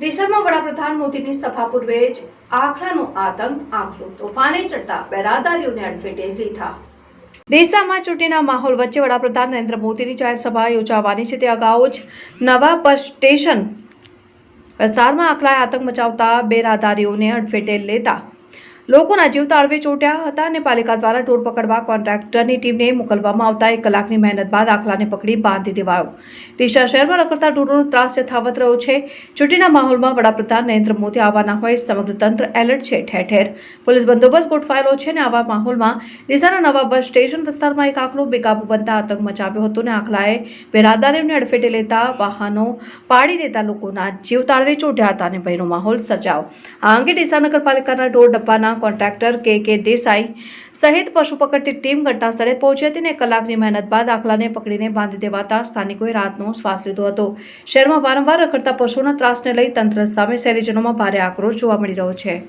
દેશમાં વડાપ્રધાન મોદીની સભા પૂર્વે જ આખલાનો આતંક, આખલો તોફાને ચડતા બેરાદારીઓને અડફેટે લીધા. ડીસામાં ચૂંટણીના માહોલ વચ્ચે વડાપ્રધાન નરેન્દ્ર મોદીની જાહેર સભા યોજાવાની છે. તે અગાઉ જ નવા બસ સ્ટેશન વિસ્તારમાં આખલાએ આતંક મચાવતા બેરાદારીઓને અડફેટે લેતા લોકોના જીવ તાળવે ચોટ્યા હતા અને પાલિકા દ્વારા ઢોર પકડવા કોન્ટ્રાક્ટરની ટીમને મોકલવામાં આવતા એક કલાકની મહેનત બાદ આખલાને પકડી બાંધી દેવાયો. ડીસા શહેરમાં રખડતા ઢોરોનો ત્રાસ યથાવત રહ્યો છે. ચૂંટણીના માહોલમાં વડાપ્રધાન નરેન્દ્ર મોદી આવવાના હોય સમગ્ર તંત્ર એલર્ટ છે. ઠેર ઠેર પોલીસ બંદોબસ્ત ગોઠવાયેલો છે અને આવા માહોલમાં ડીસાના નવા બસ સ્ટેશન વિસ્તારમાં એક આખલો બેકાબુ બનતા આતંક મચાવ્યો હતો અને આખલાએ બેરાદારીઓને અડફેટે લેતા વાહનો પાડી દેતા લોકોના જીવ તાળવે ચોટ્યા હતા અને ભયનો માહોલ સર્જાયો. આ અંગે ડીસા નગરપાલિકાના ઢોર ડબ્બાના કોન્ટ્રાક્ટર કે કે દેસાઈ સહિત પશુ પકડતી ટીમ ઘટના સ્થળે પહોંચી હતી અને કલાકની મહેનત બાદ આખલાને પકડીને બાંધી દેવાતા સ્થાનિકોએ રાતનો શ્વાસ લીધો હતો. શહેરમાં વારંવાર રખડતા પશુઓના ત્રાસને લઈ તંત્ર સામે શહેરીજનોમાં ભારે આક્રોશ જોવા મળી રહ્યો છે.